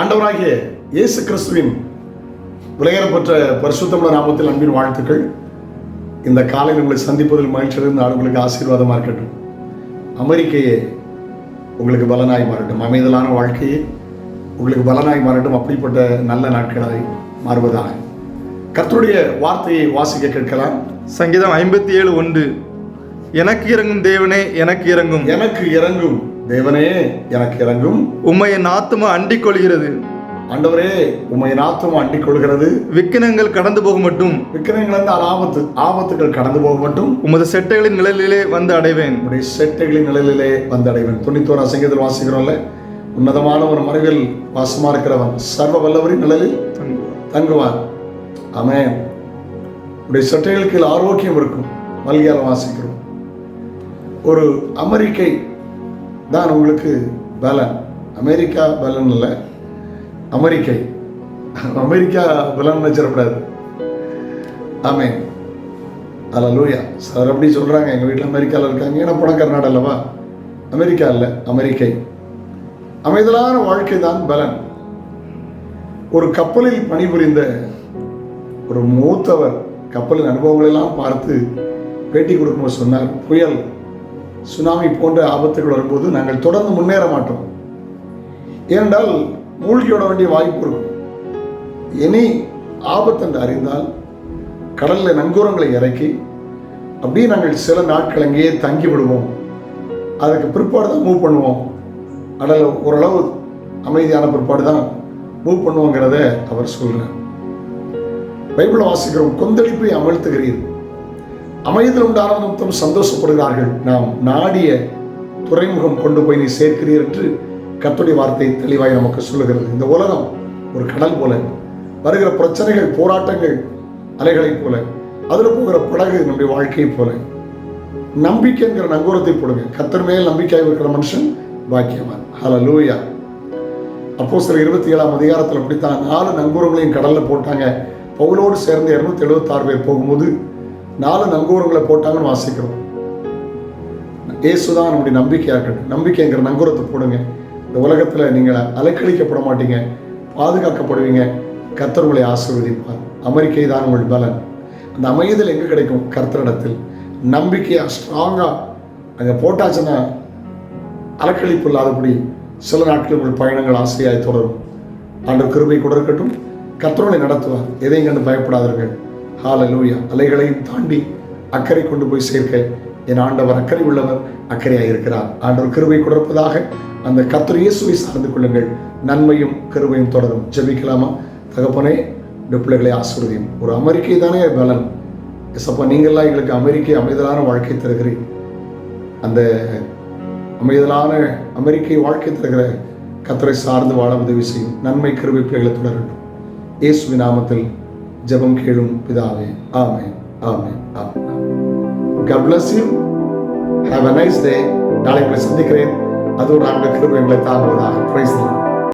ஆண்டவராகிய இயேசு கிறிஸ்துவின் விலையேறப்பட்ட பரிசுத்தமுள்ள நாமத்தில் அன்பின் வாழ்த்துக்கள். இந்த காலையில் உங்களை சந்திப்பதில் மகிழ்ச்சியிலிருந்து நான் உங்களுக்கு ஆசீர்வாதமாக இருக்கட்டும். அமெரிக்கையே உங்களுக்கு பலனாய் மாறட்டும். அமைதலான வாழ்க்கையே உங்களுக்கு பலனாய் மாறட்டும். அப்படிப்பட்ட நல்ல நாட்களாய் மாறுவதாக. கர்த்தருடைய வார்த்தையை வாசிக்க கேட்கலாம். சங்கீதம் ஐம்பத்தி ஏழு ஒன்று. எனக்கு இறங்கும் தேவனே எனக்கு இறங்கும். எனக்கு இறங்கும். தேவனே எனக்கு இறங்கும். உம்மை என் ஆத்துமா அண்டிக் கொள்கிறது ஆண்டவரே உம்மை நாத்தம் அண்டிக் கொள்கிறது விக்கினங்கள் கடந்து போக மட்டும் விக்கிரங்கள் இருந்தால் ஆபத்து ஆபத்துகள் கடந்து போக மட்டும் உமது செட்டைகளின் நிழலிலே வந்து அடைவேன். உடைய செட்டைகளின் நிழலிலே வந்தடைவன் தொண்ணூத்தோரா சங்கீதத்தில் வாசிக்கிறோம்ல? உன்னதமான ஒரு மறைவில் வாசமா இருக்கிறவன் சர்வ வல்லவரின் நிழலில் தங்குவான் ஆமென். உடைய சட்டைகளுக்கு ஆரோக்கியம் இருக்கும். மல்கியால வாசிக்கிறோம். ஒரு அமெரிக்கை தான் உங்களுக்கு பலன். அமெரிக்கா பலன் இல்லை. அமெரிக்கை. அமெரிக்கா பலன் வச்சிடக்கூடாது ஆமென். அல்லூயா சார் அப்படி சொல்கிறாங்க எங்கள் வீட்டில் அமெரிக்காவில் இருக்காங்க. ஏன்னா பணக்கார நாடு அல்லவா? அமெரிக்கா இல்லை அமெரிக்கை. அமைதலான வாழ்க்கை தான் பலன். ஒரு கப்பலில் பணிபுரிந்த ஒரு மூத்தவர் கப்பலின் அனுபவங்களெல்லாம் பார்த்து பேட்டி கொடுக்கும்போது சொன்னார் புயல் சுனாமி போன்ற ஆபத்துகள் வரும்போது நாங்கள் தொடர்ந்து முன்னேற மாட்டோம். ஏனென்றால் மூழ்கியோட வேண்டிய வாய்ப்பு இருக்கும். இனி ஆபத்து என்று அறிந்தால் கடலில் நங்கூரங்களை இறக்கி அப்படியே நாங்கள் சில நாட்கள் அங்கேயே தங்கி விடுவோம். அதுக்கு பிற்பாடு தான் மூவ் பண்ணுவோம். அடல் ஓரளவு அமைதியான பிற்பாடு தான் மூவ் பண்ணுவோங்கிறத அவர் சொல்கிறார் பைபிளை வாசிக்கிறோம் கொந்தளிப்பை அமழ்த்துகிறீர்கள் அமைதியில் உண்டான மொத்தம் சந்தோஷப்படுகிறார்கள். நாம் நாடிய துறைமுகம் கொண்டு போய் நீ சேர்க்கிறீர் என்று கத்துடைய வார்த்தை தெளிவாய் நமக்கு சொல்லுகிறது. இந்த உலகம் ஒரு கடல் போல வருகிற பிரச்சனைகள் போராட்டங்கள் அலைகளைப் போல அதில் போகிற படகு நம்முடைய வாழ்க்கையைப் போல. நம்பிக்கைங்கிற நங்கூரத்தை போடுங்க கத்தர் மேல் நம்பிக்கையாக இருக்கிற மனுஷன் பாக்கியவான். லூயா அப்போ சில இருபத்தி ஏழாம் அதிகாரத்தில் அப்படித்தான் நாலு நங்கூரங்களையும் கடலில் போட்டாங்க. பவுலோடு சேர்ந்து இருநூத்தி எழுபத்தாறு பேர் போகும்போது நாலு நங்கூரங்களை போட்டாங்கன்னு வாசிக்கிறோம். இயேசுதான் நம்முடைய நம்பிக்கையாக இருக்கட்டும் நம்பிக்கைங்கிற நங்கூரத்தை போடுங்க. இந்த உலகத்தில் நீங்கள் அலைக்கழிக்கப்பட மாட்டீங்க. பாதுகாக்கப்படுவீங்க. கர்த்தர் உங்களை ஆசீர்வதிப்பார். அமெரிக்கை தான் உங்கள் பலன். அந்த அமைதல் எங்கே கிடைக்கும்? கர்த்தரிடத்தில். நம்பிக்கையாக ஸ்ட்ராங்காக அங்கே போட்டாச்சுன்னா அலக்களிப்பு இல்லாதபடி சில நாட்கள் உங்கள் பயணங்கள் ஆசையாய் தொடரும். ஆண்டு கிருமை கூட இருக்கட்டும். கர்த்தரோனை நடத்துவார். எதையும் கண்டு பயப்படாதீர்கள். ஹாலலூயா அலைகளையும் தாண்டி அக்கறை கொண்டு போய் சேர்க்க என் ஆண்டவர் அக்கறை உள்ளவர் அக்கறையாக இருக்கிறார் ஆண்டவர் கருவை கொடுப்பதாக அந்த கத்திர இயேசுவை சார்ந்து கொள்ளுங்கள். நன்மையும் கருவையும் தொடரும். ஜெபிக்கலாமா? தகப்பனே இந்த பிள்ளைகளை ஆசிர்வதியும். ஒரு அமெரிக்கை தானே பலன். எஸ்அப்பா நீங்கள்லாம் எங்களுக்கு அமெரிக்கை அமைதலான வாழ்க்கை தருகிறேன் அந்த அமைதலான அமெரிக்கை வாழ்க்கை தருகிற கத்தரை சார்ந்து வாழ உதவி செய்யும். நன்மை கருவை பிள்ளைகளை தொடரட்டும். இயேசுவின் நாமத்தில் ஜெபம் கேளும் பிதாவே ஆமே ஆமே ஆமே God bless you. Have a nice day. நாளை உங்களை சந்திக்கிறேன் அதோடு ஆண்டு கிருபை எங்களை தாங்குவதாக பிரைஸ்